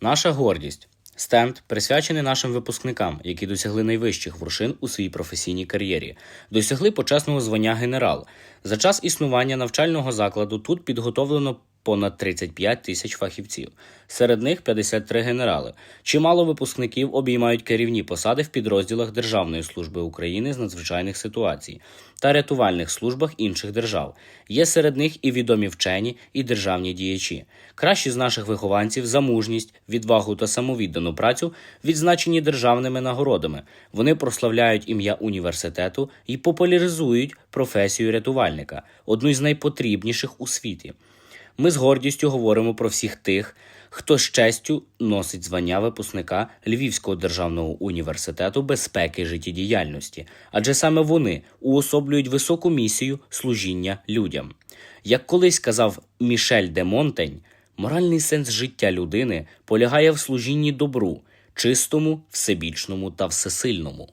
Наша гордість. Стенд присвячений нашим випускникам, які досягли найвищих вершин у своїй професійній кар'єрі, досягли почесного звання генерал. За час існування навчального закладу тут підготовлено понад 35 тисяч фахівців. Серед них 53 генерали. Чимало випускників обіймають керівні посади в підрозділах Державної служби України з надзвичайних ситуацій та рятувальних службах інших держав. Є серед них і відомі вчені, і державні діячі. Кращі з наших вихованців за мужність, відвагу та самовіддану працю відзначені державними нагородами. Вони прославляють ім'я університету і популяризують професію рятувальника, одну з найпотрібніших у світі. Ми з гордістю говоримо про всіх тих, хто з честю носить звання випускника Львівського державного університету безпеки життєдіяльності, адже саме вони уособлюють високу місію служіння людям. Як колись казав Мішель де Монтень, моральний сенс життя людини полягає в служінні добру, чистому, всебічному та всесильному.